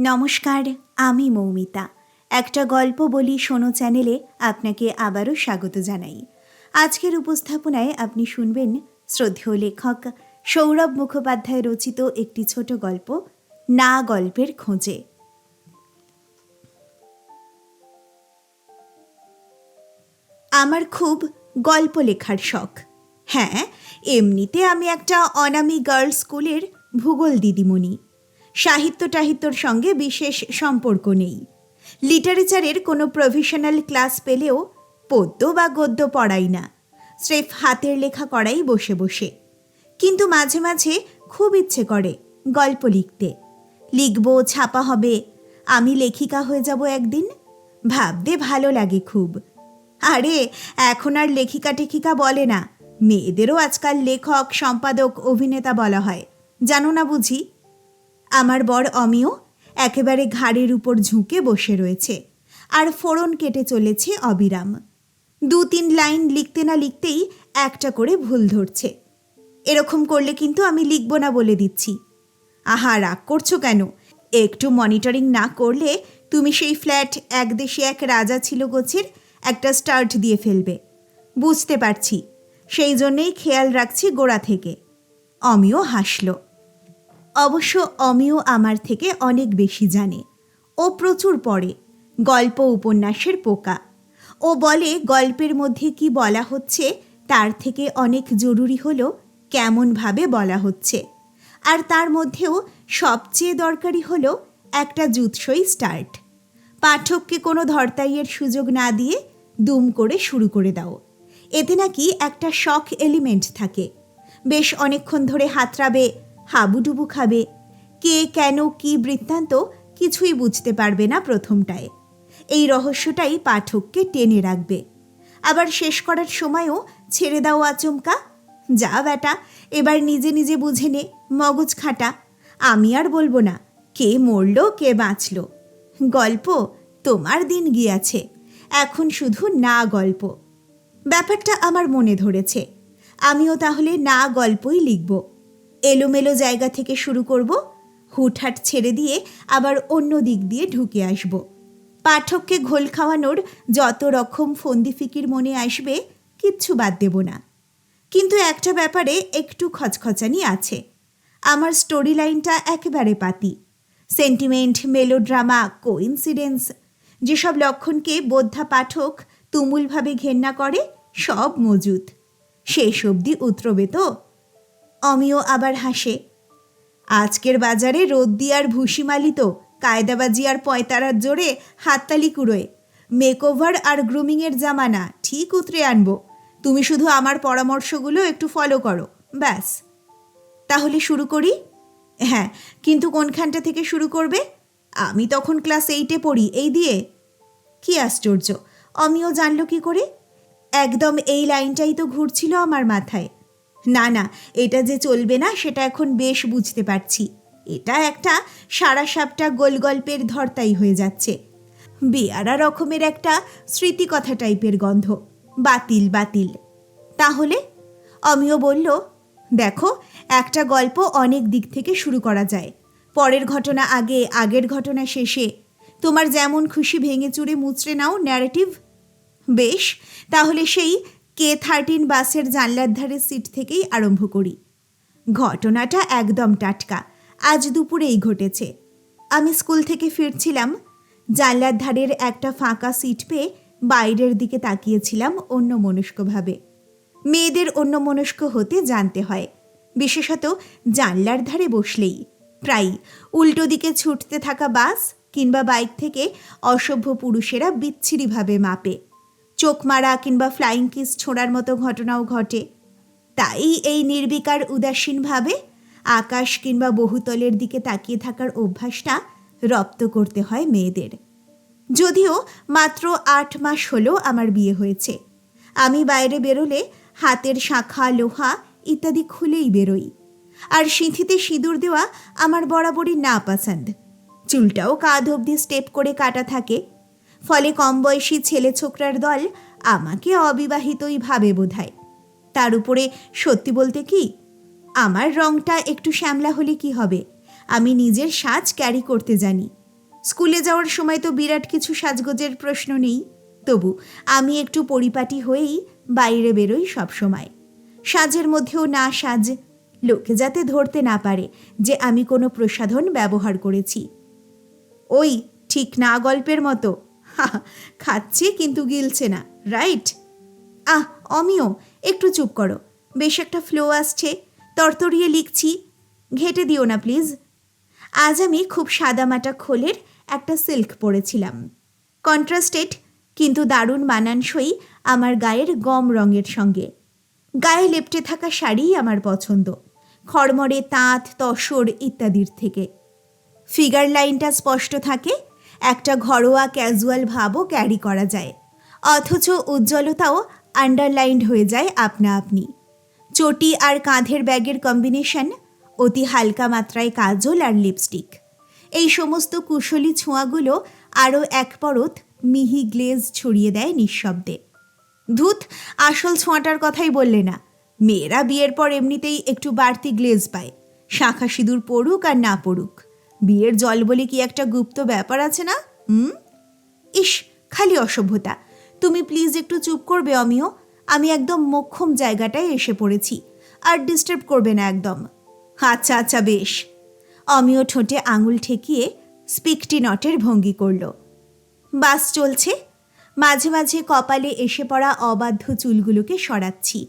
নমস্কার, আমি মৌমিতা। একটা গল্প বলি শোনো চ্যানেলে, আপনাকে আবারও স্বাগত জানাই। আজকের উপস্থাপনায় আপনি শুনবেন শ্রদ্ধেয় লেখক সৌরভ মুখোপাধ্যায় রচিত একটি ছোট গল্প, না গল্পের খোঁজে। আমার খুব গল্প লেখার শখ। হ্যাঁ এমনিতে আমি একটা অনামি গার্লস স্কুলের ভূগোল দিদিমণি। সাহিত্য টাহিত্যর সঙ্গে বিশেষ সম্পর্ক নেই। লিটারেচারের কোনো প্রফেশনাল ক্লাস পেলেও পদ্য বা গদ্য পড়াই না। স্রেফ হাতের লেখা করাই বসে বসে। কিন্তু মাঝে মাঝে খুব ইচ্ছে করে গল্প লিখতে। লিখব, ছাপা হবে, আমি লেখিকা হয়ে যাব একদিন। ভাবতে ভালো লাগে খুব। আরে, এখন আর লেখিকা টেখিকা বলে না। মেয়েদেরও আজকাল লেখক, সম্পাদক, অভিনেতা বলা হয়। জানো না বুঝি? আমার বর অমিয় একেবারে ঘাড়ের উপর ঝুঁকে বসে রয়েছে আর ফোড়ন কেটে চলেছে অবিরাম। দু তিন লাইন লিখতে না লিখতেই একটা করে ভুল ধরছে। এরকম করলে কিন্তু আমি লিখব না বলে দিচ্ছি। আহা, রাগ করছ কেন? একটু মনিটরিং না করলে তুমি সেই ফ্ল্যাট এক দেশে এক রাজা ছিল গোছের একটা স্টার্ট দিয়ে ফেলবে। বুঝতে পারছি। সেই জন্যেই খেয়াল রাখছি গোড়া থেকে। অমিও হাসলো। অবশ্য অমিও আমার থেকে অনেক বেশি জানে। ও প্রচুর পড়ে, গল্প উপন্যাসের পোকা। ও বলে, গল্পের মধ্যে কি বলা হচ্ছে, তার থেকে অনেক জরুরি হলো কেমনভাবে বলা হচ্ছে। আর তার মধ্যেও সবচেয়ে দরকারি হলো একটা জুৎসই স্টার্ট। পাঠককে কোনো ধরতাইয়ের সুযোগ না দিয়ে দুম করে শুরু করে দাও। এতে নাকি একটা শখ এলিমেন্ট থাকে। বেশ অনেকক্ষণ ধরে হাতড়াবে হাবুডুবু খাবে। কে কেন কি বৃত্তান্ত কিছুই বুঝতে পারবে না প্রথমটায়। এই রহস্যটাই পাঠককে টেনে রাখবে। আবার শেষ করার সময়ও ছেড়ে দাও আচমকা। যা বেটা এবার নিজে নিজে বুঝে নে, মগজ খাটা। আমি আর বলব না, কে মরল, কে বাঁচল। গল্প তোমার দিন গিয়াছে, এখন শুধু না গল্প। ব্যাপারটা আমার মনে ধরেছে। আমিও তাহলে না গল্পই লিখব। এলোমেলো জায়গা থেকে শুরু করব, হুটহাট ছেড়ে দিয়ে আবার অন্য দিক দিয়ে ঢুকে আসব। পাঠককে ঘোল খাওয়ানোর যত রকম ফন্দি ফিকির মনে আসবে, কিচ্ছু বাদ দেব না। কিন্তু একটা ব্যাপারে একটু খচখচানি আছে। আমার স্টোরি লাইনটা একেবারে পাতি। সেন্টিমেন্ট মেলোড্রামা কোইন্সিডেন্স যেসব লক্ষণকে বোদ্ধা পাঠক তুমুলভাবে ঘেন্না করে, সব মজুদ। শেষ অবধি উতরবে তো? অমিও আবার হাসে। আজকের বাজারে রোদ্দি আর ভুসিমালি তো কায়দাবাজি আর পঁয়তারার জোরে হাততালি কুড়োয়। মেকওভার আর গ্রুমিংয়ের জামানা ঠিক উতরে আনব। তুমি শুধু আমার পরামর্শগুলো একটু ফলো করো, ব্যাস। তাহলে শুরু করি? হ্যাঁ কিন্তু কোনখানটা থেকে শুরু করবে? আমি তখন ক্লাস এইটে পড়ি, এই দিয়ে। কি আশ্চর্য অমিও জানলো কি করে? একদম এই লাইনটাই তো ঘুরছিল আমার মাথায়। না না, এটা যে চলবে না, সেটা এখন বেশ বুঝতে পারছি। এটা একটা সারা সাপটা গোল গল্পের ধর্তাই হয়ে যাচ্ছে। বেয়ারা রকমের একটা স্মৃতিকথা টাইপের গন্ধ। বাতিল বাতিল। তাহলে অমিও বলল, দেখো, একটা গল্প অনেক দিক থেকে শুরু করা যায়। পরের ঘটনা আগে, আগের ঘটনা শেষে। তোমার যেমন খুশি ভেঙে চুরে মুচড়ে নাও ন্যারেটিভ বেশ, তাহলে সেই কে থার্টিন বাসের জানলার ধারের সিট থেকেই আরম্ভ করি। ঘটনাটা একদম টাটকা। আজ দুপুরেই ঘটেছে। আমি স্কুল থেকে ফিরছিলাম। জানলার ধারের একটা ফাঁকা সিট পেয়ে বাইরের দিকে তাকিয়েছিলাম অন্য মনস্কভাবে মেয়েদের অন্য মনস্ক হতে জানতে হয়। বিশেষত জানলার ধারে বসলেই। প্রায় উল্টো দিকে ছুটতে থাকা বাস কিংবা বাইক থেকে অসভ্য পুরুষেরা বিচ্ছিরিভাবে মাপে। চোখ মারা কিংবা ফ্লাইং কিস ছোঁড়ার মতো ঘটনাও ঘটে। তাই এই নির্বিকার উদাসীনভাবে আকাশ কিংবা বহুতলের দিকে তাকিয়ে থাকার অভ্যাসটা রপ্ত করতে হয় মেয়েদের। যদিও মাত্র আট মাস হলো আমার বিয়ে হয়েছে। আমি বাইরে বেরোলে হাতের শাখা, লোহা ইত্যাদি খুলেই বেরোই। আর সিঁথিতে সিঁদুর দেওয়া আমার বরাবরই না পছন্দ চুলটাও কাঁধ অবধি স্টেপ করে কাটা থাকে। ফলে কম বয়সী ছেলে ছোকরার দল আমাকে অবিবাহিতই ভাবে বোধায় তার উপরে সত্যি বলতে কি, আমার রংটা একটু শ্যামলা হলে কি হবে? আমি নিজের সাজ ক্যারি করতে জানি। স্কুলে যাওয়ার সময় তো বিরাট কিছু সাজগোজের প্রশ্ন নেই। তবু আমি একটু পরিপাটি হয়েই বাইরে বেরোই সব সময়। সাজের মধ্যেও না সাজ, লোকে যাতে ধরতে না পারে যে আমি কোনো প্রসাধন ব্যবহার করেছি। ওই ঠিক না গল্পের মতো। খাচ্ছে কিন্তু গিলছে না রাইট আহ অমিও একটু চুপ করো। বেশ একটা ফ্লো আসছে, তরতরিয়ে লিখছি। ঘেটে দিও না প্লিজ আজ আমি খুব সাদামাটা খোলের একটা সিল্ক পরেছিলাম। কন্ট্রাস্টেড কিন্তু দারুণ মানানসই আমার গায়ের গম রঙের সঙ্গে। গায়ে লেপটে থাকা শাড়িই আমার পছন্দ। খড়মড়ে তাঁত, তসর ইত্যাদির থেকে। ফিগার লাইনটা স্পষ্ট থাকে একটা ঘরোয়া ক্যাজুয়াল ভাবও ক্যারি করা যায়। অথচ উজ্জ্বলতাও আন্ডারলাইন্ড হয়ে যায় আপনা আপনি। চটি আর কাঁধের ব্যাগের কম্বিনেশন অতি হালকা মাত্রায় কাজল আর লিপস্টিক এই সমস্ত কুশলী ছোঁয়াগুলো আরও এক পরত মিহি গ্লেজ ছড়িয়ে দেয় নিঃশব্দে। ধুত, আসল ছোঁয়াটার কথাই বললে না। মেয়েরা বিয়ের পর এমনিতেই একটু বাড়তি গ্লেজ পায়। শাঁখা সিঁদুর পড়ুক আর না পড়ুক। বিয়ের জল বলে কি একটা গুপ্ত ব্যাপার আছে না? হুম? ইস, খালি অসভ্যতা। তুমি প্লিজ একটু চুপ করবে অমিও আমি একদম মোক্ষম জায়গাটায় এসে পড়েছি। আর ডিস্টার্ব করবে না একদম। আচ্ছা আচ্ছা বেশ। অমিও ঠোঁটে আঙুল ঠেকিয়ে স্পিকটি নটের ভঙ্গি করল। বাস চলছে। মাঝে মাঝে কপালে এসে পড়া অবাধ্য চুলগুলোকে সরাচ্ছি।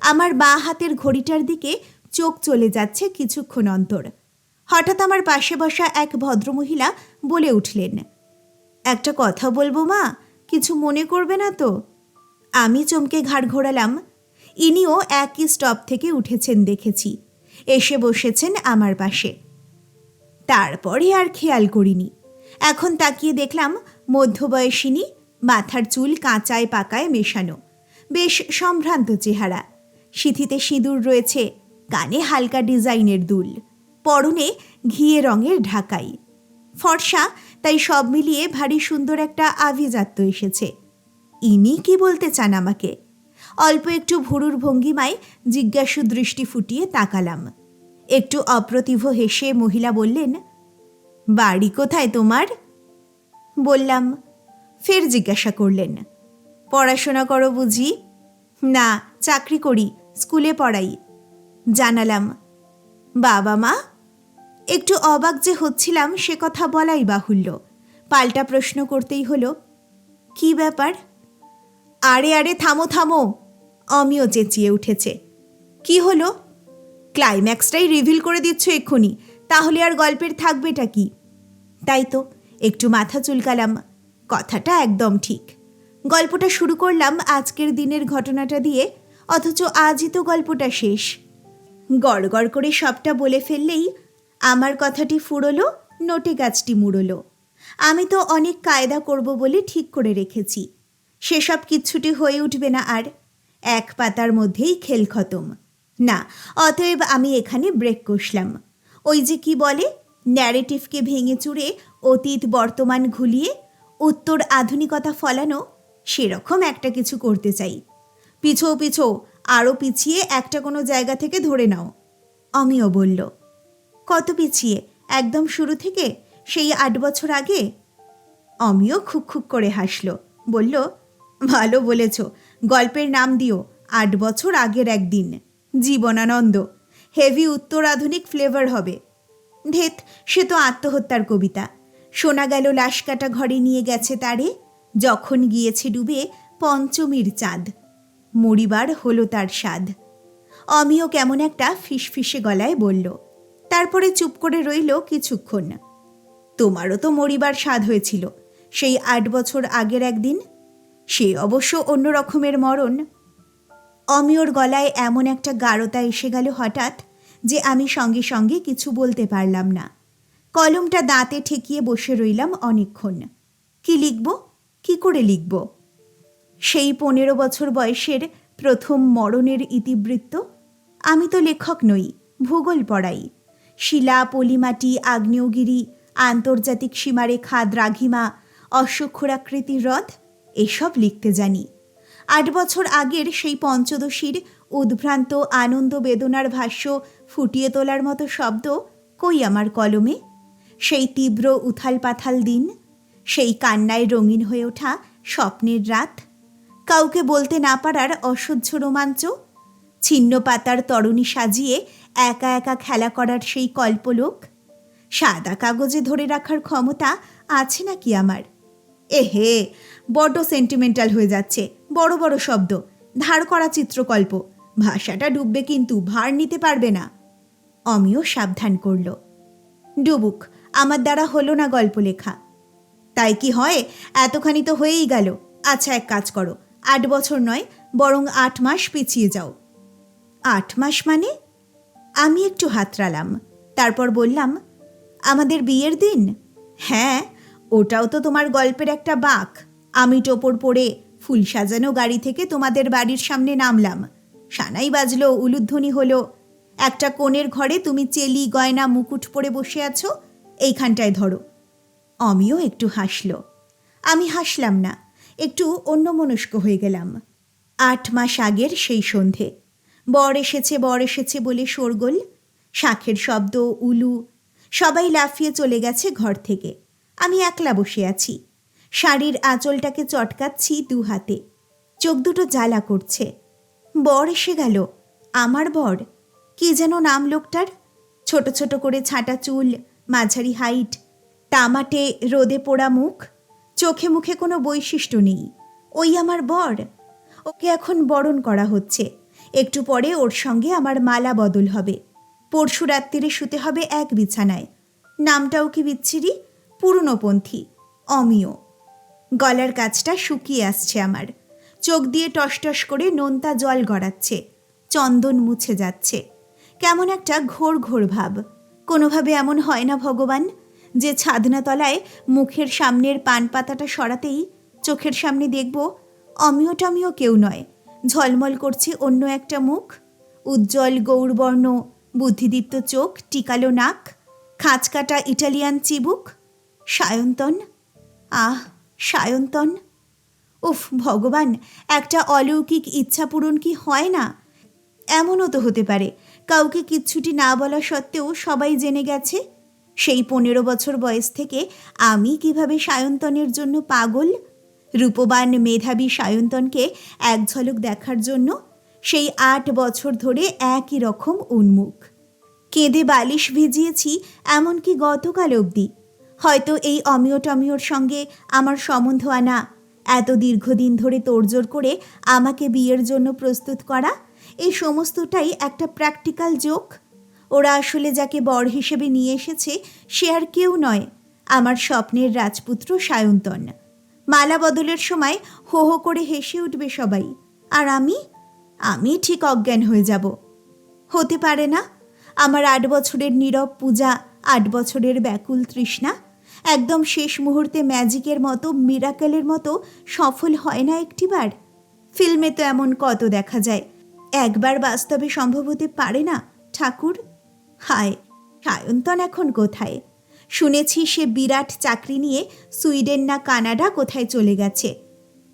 আমার বাঁ হাতের ঘড়িটার দিকে চোখ চলে যাচ্ছে কিছুক্ষণ অন্তর। হঠাৎ আমার পাশে বসা এক ভদ্রমহিলা বলে উঠলেন, একটা কথা বলব মা, কিছু মনে করবে না তো? আমি চমকে ঘাড় ঘোরালাম। ইনিও একই স্টপ থেকে উঠেছেন দেখেছি, এসে বসেছেন আমার পাশে। তারপরে আর খেয়াল করিনি। এখন তাকিয়ে দেখলাম মধ্যবয়সিনী মাথার চুল কাঁচায় পাকায় মেশানো, বেশ সম্ভ্রান্ত চেহারা। সিথিতে সিঁদুর রয়েছে, কানে হালকা ডিজাইনের দুল। পরনে ঘিয়ে রঙের ঢাকাই। ফর্সা, তাই সব মিলিয়ে ভারী সুন্দর একটা আভিজাত্য এসেছে। ইনি কি বলতে চান আমাকে? অল্প একটু ভুরুর ভঙ্গিমায় জিজ্ঞাসু দৃষ্টি ফুটিয়ে তাকালাম। একটু অপ্রতিভ হেসে মহিলা বললেন, বাড়ি কোথায় তোমার? বললাম, ফের জিজ্ঞাসা করলেন, পড়াশোনা করো বুঝি? না, চাকরি করি, স্কুলে পড়াই। জানালাম, বাবা মা? একটু অবাক যে হচ্ছিলাম সে কথা বলাই বাহুল্য। পাল্টা প্রশ্ন করতেই হলো, কি ব্যাপার? আরে আরে, থামো থামো। অমিও চেঁচিয়ে উঠেছে। কি হলো? ক্লাইম্যাক্সটাই রিভিল করে দিচ্ছ এক্ষুনি, তাহলে আর গল্পের থাকবেটা কি? তাই তো, একটু মাথা চুলকালাম, কথাটা একদম ঠিক। গল্পটা শুরু করলাম আজকের দিনের ঘটনাটা দিয়ে, অথচ আজই তো গল্পটা শেষ। গড় করে সবটা বলে ফেললেই আমার কথাটি ফুরলো, নোটে গাছটি মুড়লো। আমি তো অনেক কায়দা করব বলে ঠিক করে রেখেছি। সেসব কিচ্ছুটি হয়ে উঠবে না আর। এক পাতার মধ্যেই খেল খতম। না, অতএব আমি এখানে ব্রেক কষলাম। ওই যে কি বলে ন্যারেটিভকে ভেঙে চুড়ে অতীত বর্তমান ঘুলিয়ে উত্তর আধুনিকতা ফলানো, সেরকম একটা কিছু করতে চাই। পিছো পিছো আরও পিছিয়ে একটা কোনো জায়গা থেকে ধরে নাও। অমিও বলল কত পিছিয়ে? একদম শুরু থেকে? সেই আট বছর আগে? অমিও খুক খুক করে হাসল। বলল, ভালো বলেছ। গল্পের নাম দিও। আট বছর আগের একদিন। জীবনানন্দ। হেভি উত্তর আধুনিক ফ্লেভার হবে। ধেত সে তো আত্মহত্যার কবিতা। শোনা গেল লাশ কাটা ঘরে নিয়ে গেছে তারে। যখন গিয়েছে ডুবে পঞ্চমীর চাঁদ। মরিবার হলো তার স্বাদ। অমিও কেমন একটা ফিসফিসে গলায় বলল তারপরে চুপ করে রইল কিছুক্ষণ। তোমারও তো মরিবার স্বাদ হয়েছিল। সেই আট বছর আগের একদিন, সে অবশ্য অন্য রকমের মরণ। অমিয়র গলায় এমন একটা গাঢ়তা এসে গেল হঠাৎ যে আমি সঙ্গে সঙ্গে কিছু বলতে পারলাম না। কলমটা দাঁতে ঠেকিয়ে বসে রইলাম অনেকক্ষণ। কি লিখব? কি করে লিখব? সেই পনেরো বছর বয়সের প্রথম মরণের ইতিবৃত্ত। আমি তো লেখক নই, ভূগোল পড়াই। শিলা, পলিমাটি, আগ্নেয়গিরি, আন্তর্জাতিক সীমারেখা, দ্রাঘিমা, অশ্বক্ষরাকৃতির হ্রদ, এসব লিখতে জানি। আট বছর আগের সেই পঞ্চদশীর উদ্ভ্রান্ত আনন্দ বেদনার ভাষ্য ফুটিয়ে তোলার মতো শব্দ কই আমার কলমে? সেই তীব্র উথাল পাথাল দিন, সেই কান্নায় রঙিন হয়ে ওঠা স্বপ্নের রাত, কাউকে বলতে না পারার অসহ্য রোমাঞ্চ ছিন্ন পাতার তরণী সাজিয়ে একা একা খেলা করার সেই কল্পলোক? সাদা কাগজে ধরে রাখার ক্ষমতা আছে নাকি আমার? এহে, বড্ড সেন্টিমেন্টাল হয়ে যাচ্ছে, বড় বড় শব্দ, ধার করা চিত্রকল্প, ভাষাটা ডুববে কিন্তু, ভার নিতে পারবে না। অমিও সাবধান করল। ডুবুক, আমার দ্বারা হলো না গল্প লেখা তাই কি হয়, এতখানি তো হয়েই গেল। আচ্ছা এক কাজ করো, আট বছর নয়, বরং আট মাস পিছিয়ে যাও। আট মাস মানে? আমি একটু হাতড়ালাম। তারপর বললাম, আমাদের বিয়ের দিন? হ্যাঁ ওটাও তো তোমার গল্পের একটা বাঁক। আমি টোপর পরে ফুল সাজানো গাড়ি থেকে তোমাদের বাড়ির সামনে নামলাম। সানাই বাজলো, উলুধ্বনি হলো। একটা কোণের ঘরে তুমি চেলি, গয়না, মুকুট পরে বসে আছো, এইখানটায় ধরো। অমিও একটু হাসল। আমি হাসলাম না, একটু অন্যমনস্ক হয়ে গেলাম। আট মাস আগের সেই সন্ধে। বর এসেছে বর এসেছে বলে শোরগোল। শাঁখের শব্দ, উলু, সবাই লাফিয়ে চলে গেছে ঘর থেকে। আমি একলা বসে আছি। শাড়ির আঁচলটাকে চটকাচ্ছি দু হাতে। চোখ দুটো জ্বালা করছে। বর এসে গেল। আমার বর? কি যেন নাম লোকটার? ছোট ছোট করে ছাঁটা চুল, মাঝারি হাইট, তামাটে, রোদে পোড়া মুখ। চোখে মুখে কোনো বৈশিষ্ট্য নেই। ওই আমার বর? ওকে এখন বরণ করা হচ্ছে। একটু পরে ওর সঙ্গে আমার মালা বদল হবে। পরশু রাত্রিরে শুতে হবে এক বিছানায়। নামটাও কি বিচ্ছিরি? পুরনোপন্থী অমিয়। গলার কাজটা শুকিয়ে আসছে আমার। চোখ দিয়ে টসটস করে নোনতা জল গড়াচ্ছে। চন্দন মুছে যাচ্ছে। কেমন একটা ঘোর ঘোর ভাব। কোনোভাবে এমন হয় না ভগবান, যে ছাদনা তলায় মুখের সামনের পান পাতাটা সরাতেই চোখের সামনে দেখব অমিয় টমিয় কেউ নয়। ঝলমল করছে অন্য একটা মুখ। উজ্জ্বল গৌরবর্ণ, বুদ্ধিদীপ্ত চোখ, টিকালো নাক, খাঁচকাটা ইটালিয়ান চিবুক। সায়ন্তন? আহ, সায়ন্তন? উফ, ভগবান, একটা অলৌকিক ইচ্ছা পূরণ কি হয় না? এমনও তো হতে পারে, কাউকে কিচ্ছুটি না বলা সত্ত্বেও সবাই জেনে গেছে, সেই পনেরো বছর বয়স থেকে আমি কীভাবে সায়ন্তনের জন্য পাগল? রূপবান মেধাবী সায়ন্তনকে এক ঝলক দেখার জন্য সেই আট বছর ধরে একই রকম উন্মুখ। কেঁদে বালিশ ভিজিয়েছি এমনকি গতকাল অবধি। হয়তো এই অমিয় টমিয়র সঙ্গে আমার সম্বন্ধ আনা, এত দীর্ঘদিন ধরে তোড়জোড় করে আমাকে বিয়ের জন্য প্রস্তুত করা, এই সমস্তটাই একটা প্র্যাকটিক্যাল জোক। ওরা আসলে যাকে বর হিসেবে নিয়ে এসেছে সে আর কেউ নয়, আমার স্বপ্নের রাজপুত্র সায়ন্তন। মালা বদলের সময় হো হো করে হেসে উঠবে সবাই। আর আমি? আমি ঠিক অজ্ঞান হয়ে যাব। হতে পারে না। আমার আট বছরের নীরব পূজা, আট বছরের ব্যাকুল তৃষ্ণা, একদম শেষ মুহূর্তে ম্যাজিকের মতো, মিরাকেলের মতো সফল হয় না একটিবার। ফিল্মে তো এমন কত দেখা যায়। একবার বাস্তবে সম্ভব হতে পারে না। ঠাকুর? হায়, সায়ন্তন এখন কোথায়? শুনেছি সে বিরাট চাকরি নিয়ে সুইডেন না কানাডা কোথায় চলে গেছে।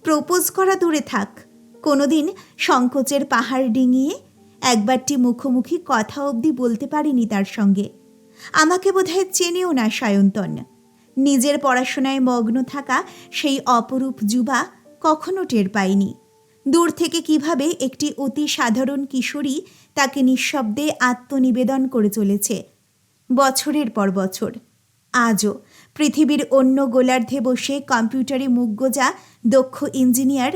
প্রপোজ করা দূরে থাক। কোনোদিন সংকোচের পাহাড় ডিঙিয়ে একবারটি মুখোমুখি কথা অবধি বলতে পারিনি তার সঙ্গে। আমাকে বোধহয় চেনেও না সায়ন্তন। নিজের পড়াশোনায় মগ্ন থাকা সেই অপরূপ যুবা কখনো টের পাইনি। দূর থেকে কীভাবে একটি অতি সাধারণ কিশোরী তাকে নিঃশব্দে আত্মনিবেদন করে চলেছে। বছরের পর বছর। আজও। পৃথিবীর অন্য গোলার্ধে বসে কম্পিউটারে মুখ গোজা দক্ষ ইঞ্জিনিয়ার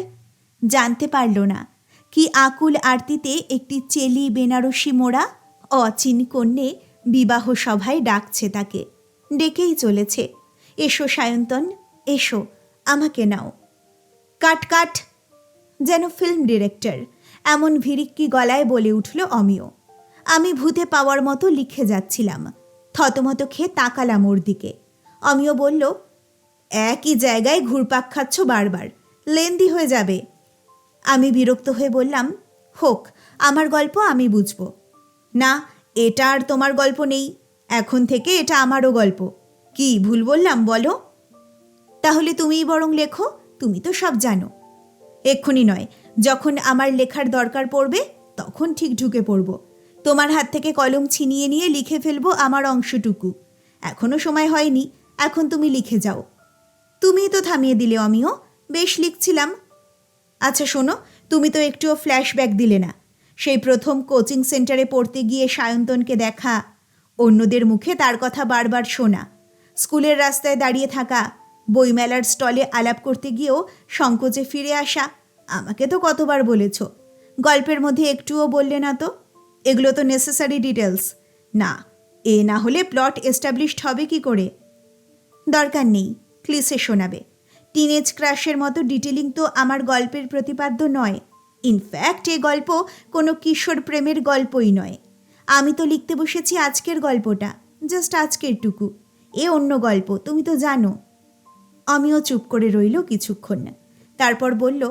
জানতে পারল না। কি আকুল আরতিতে একটি চেলি বেনারসি মোড়া অচিন কন্যে বিবাহ সভায় ডাকছে তাকে। ডেকেই চলেছে। এসো সায়ন্তন, এসো, আমাকে নাও। কাট কাট, যেন ফিল্ম ডিরেক্টর, এমন ভিরিক্কি গলায় বলে উঠল অমিয়। আমি ভূতে পাওয়ার মতো লিখে যাচ্ছিলাম। থতমত খেয়ে তাকালাম ওর দিকে। অমিয় বলল, একই জায়গায় ঘুরপাক খাচ্ছ বারবার, লেন্দি হয়ে যাবে। আমি বিরক্ত হয়ে বললাম, হোক, আমার গল্প আমি বুঝব। না, এটা আর তোমার গল্প নেই, এখন থেকে এটা আমারও গল্প। কি ভুল বললাম বলো? তাহলে তুমিই বরং লেখো, তুমি তো সব জানো। এক্ষুনি নয়, যখন আমার লেখার দরকার পড়বে, তখন ঠিক ঢুকে পড়ব। তোমার হাত থেকে কলম ছিনিয়ে নিয়ে লিখে ফেলব আমার অংশটুকু। এখনও সময় হয়নি, এখন তুমি লিখে যাও। তুমিই তো থামিয়ে দিলে অমিও বেশ লিখছিলাম। আচ্ছা শোনো, তুমি তো একটুও ফ্ল্যাশব্যাক দিলে না। সেই প্রথম কোচিং সেন্টারে পড়তে গিয়ে সায়ন্তনকে দেখা। অন্যদের মুখে তার কথা বারবার শোনা। স্কুলের রাস্তায় দাঁড়িয়ে থাকা, বইমেলার স্টলে আলাপ করতে গিয়েও সংকোচে ফিরে আসা। আমাকে তো কতবার বলেছ। গল্পের মধ্যে একটুও বললে না তো। এগুলো তো নেসেসারি ডিটেলস না, এ না হলে প্লট এস্টাবলিশড হবে কি করে? দরকার নেই ক্লিসে শোনাবে। টিনেজ ক্রাশের মতো ডিটেলিং তো আমার গল্পের প্রতিপাদ্য নয়। ইনফ্যাক্ট এ গল্প কোনো কিশোর প্রেমের গল্পই নয়। আমি তো লিখতে বসেছি আজকের গল্পটা জাস্ট আজকের টুকু এ অন্য গল্প, তুমি তো জানো। আমিও চুপ করে রইল কিছুক্ষণ। তারপর বলল,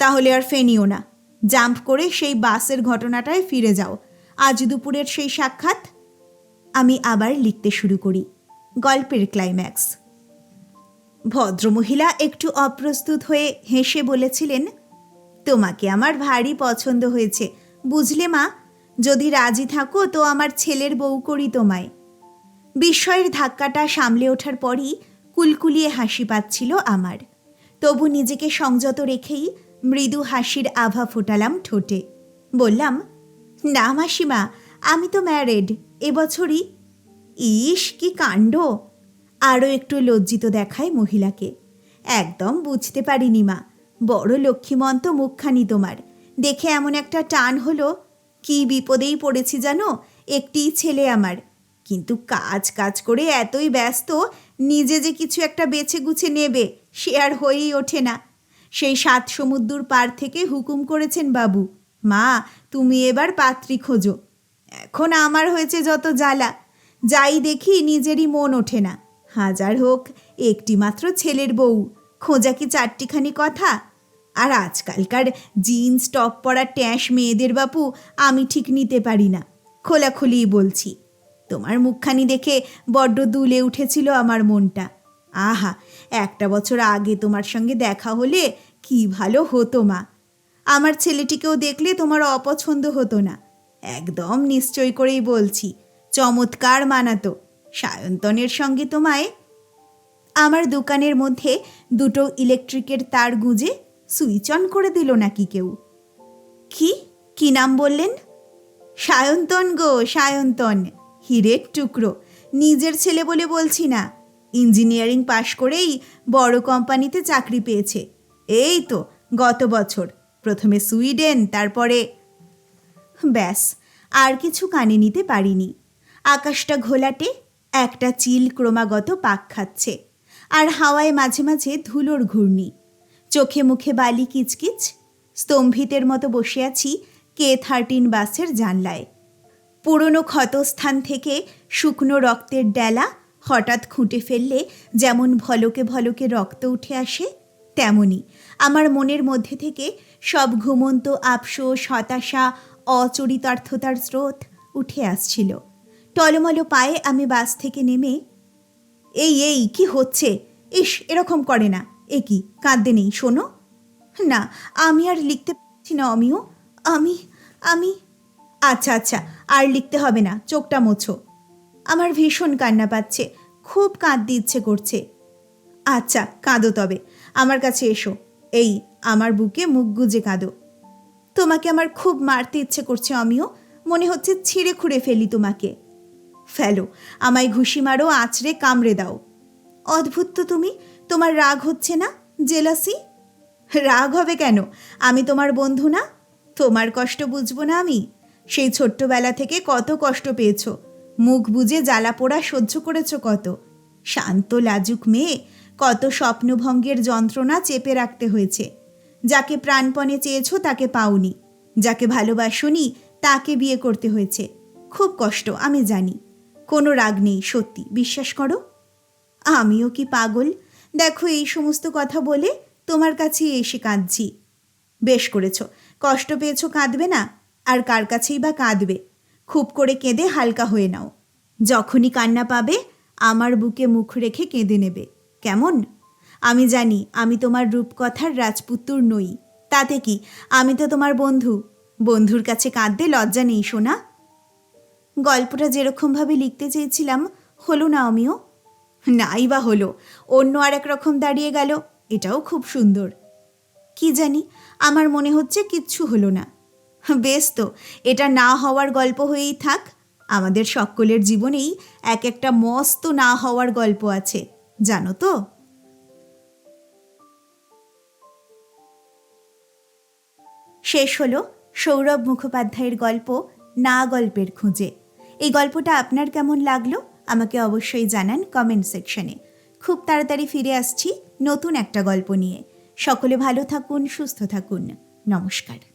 তাহলে আর ফেনিও না। জাম্প করে সেই বাসের ঘটনাটায় ফিরে যাও। আজ দুপুরের সেই সাক্ষাৎ আমি আবার লিখতে শুরু করি। গল্পের ক্লাইম্যাক্স ভদ্রমহিলা একটু অপ্রস্তুত হয়ে হেসে বলেছিলেন, তোমাকে আমার ভারী পছন্দ হয়েছে। বুঝলে মা, যদি রাজি থাকো তো আমার ছেলের বউ করি তোমায়। বিস্ময়ের ধাক্কাটা সামলে ওঠার পরই কুলকুলিয়ে হাসি পাচ্ছিল আমার। তবু নিজেকে সংযত রেখেই মৃদু হাসির আভা ফোটালাম ঠোঁটে। বললাম, না মাসিমা, আমি তো ম্যারেড এবছরই ইস, কি কাণ্ড? আরও একটু লজ্জিত দেখায় মহিলাকে। একদম বুঝতে পারিনি মা, বড় লক্ষ্মীমন্ত মুখখানি তোমার। দেখে এমন একটা টান হলো, কি বিপদেই পড়েছি জানো একটিই ছেলে আমার। কিন্তু কাজ কাজ করে এতই ব্যস্ত, নিজে যে কিছু একটা বেছে গুছে নেবে, সে আর হয়েই ওঠে না। সেই সাত সমুদ্র পার থেকে হুকুম করেছেন বাবু। মা, তুমি এবার পাত্রী খোঁজো। এখন আমার হয়েছে যত জ্বালা, যাই দেখি নিজেরই মন ওঠে না। হাজার হোক একটি মাত্র ছেলের বউ, খোঁজা কি চারটিখানি কথা? আর আজকালকার জিন্স, টপ পরা ট্যাঁশ মেয়েদের বাপু, আমি ঠিক নিতে পারি না। খোলাখুলিই বলছি, তোমার মুখখানি দেখে বড্ড দুলে উঠেছিল আমার মনটা। আহা একটা বছর আগে তোমার সঙ্গে দেখা হলে কি ভালো হতো মা। আমার ছেলেটিকেও দেখলে তোমার অপছন্দ হতো না। একদম নিশ্চয় করেই বলছি, চমৎকার মানাতো। সায়ন্তনের সঙ্গে তোমায় আমার দোকানের মধ্যে দুটো ইলেকট্রিকের তার গুঁজে সুইচ অন করে দিল নাকি কেউ। কি? কি নাম বললেন? সায়ন্তন গো, সায়ন্তন, হিরের টুকরো। নিজের ছেলে বলে বলছি না। ইঞ্জিনিয়ারিং পাশ করেই বড় কোম্পানিতে চাকরি পেয়েছে। এই তো গত বছর। প্রথমে সুইডেন, তারপরে ব্যাস, আর কিছু কানে নিতে পারিনি। আকাশটা ঘোলাটে, একটা চিল ক্রমাগত পাক খাচ্ছে, আর হাওয়ায় মাঝে মাঝে ধুলোর ঘূর্ণি। চোখে মুখে বালি কিচকিচ, স্তম্ভিতের মতো বসে আছি কে থার্টিন বাসের জানলায়। পুরনো ক্ষতস্থান থেকে শুকনো রক্তের ডেলা হঠাৎ খুঁটে ফেললে যেমন ভলকে ভলকে রক্ত উঠে আসে, তেমনি আমার মনের মধ্যে থেকে সব ঘুমন্ত, আফসোস, হতাশা, অচরিতার্থতার স্রোত উঠে আসছিল। টলমলো পায়ে আমি বাস থেকে নেমে, এই এই, কি হচ্ছে? ইস, এরকম করে না। এ কি, কাঁদতে নেই, শোনো? না, আমি আর লিখতে পারছি না অমিও আমি আমি আচ্ছা আচ্ছা আর লিখতে হবে না, চোখটা মোছো। আমার ভীষণ কান্না পাচ্ছে, খুব কাঁদতে ইচ্ছে করছে। আচ্ছা কাঁদো তবে, আমার কাছে এসো। এই, আমার বুকে মুখ গুজে কাঁদো। তোমাকে আমার খুব মারতে ইচ্ছে করছে আমিও, মনে হচ্ছে ছিঁড়ে খুঁড়ে ফেলি তোমাকে। ফেলো, আমায় ঘুষি মারো, আঁচড়ে কামড়ে দাও। অদ্ভুত তো তুমি, তোমার রাগ হচ্ছে না, জেলাসি? রাগ হবে কেন? আমি তোমার বন্ধু না? তোমার কষ্ট বুঝব না আমি? সেই ছোট্টবেলা থেকে কত কষ্ট পেয়েছ। মুখ বুজে জ্বালা পোড়া সহ্য করেছ কত? শান্ত, লাজুক মেয়ে, কত স্বপ্নভঙ্গের যন্ত্রণা চেপে রাখতে হয়েছে। যাকে প্রাণপণে চেয়েছো তাকে পাওনি, যাকে ভালোবাসনি তাকে বিয়ে করতে হয়েছে। খুব কষ্ট, আমি জানি। কোনো রাগ নেই, সত্যি, বিশ্বাস করো। আমিও কি পাগল? দেখো, এই সমস্ত কথা বলে তোমার কাছেই এসে কাঁদছি। বেশ করেছ, কষ্ট পেয়েছ কাঁদবে না, আর কার কাছেই বা কাঁদবে? খুব করে কেঁদে হালকা হয়ে নাও। যখনই কান্না পাবে, আমার বুকে মুখ রেখে কেঁদে নেবে। কেমন? আমি জানি আমি তোমার রূপকথার রাজপুত্তুর নই। তাতে কি? আমি তো তোমার বন্ধু। বন্ধুর কাছে কাঁদতে লজ্জা নেই শোনা গল্পটা যেরকমভাবে লিখতে চেয়েছিলাম, হলো না আমিও? নাই বা হলো। অন্য আর এক রকম দাঁড়িয়ে গেল। এটাও খুব সুন্দর। কি জানি? আমার মনে হচ্ছে কিচ্ছু হলো না। বেশ তো, এটা না হওয়ার গল্প হয়েই থাক। আমাদের সকলের জীবনেই এক একটা মস্ত না হওয়ার গল্প আছে, জানো তো? শেষ হলো সৌরভ মুখোপাধ্যায়ের গল্প না গল্পের খুঁজে। এই গল্পটা আপনার কেমন লাগল? আমাকে অবশ্যই জানান কমেন্ট সেকশনে খুব তাড়াতাড়ি ফিরে আসছি নতুন একটা গল্প নিয়ে। সকলে ভালো থাকুন, সুস্থ থাকুন। নমস্কার।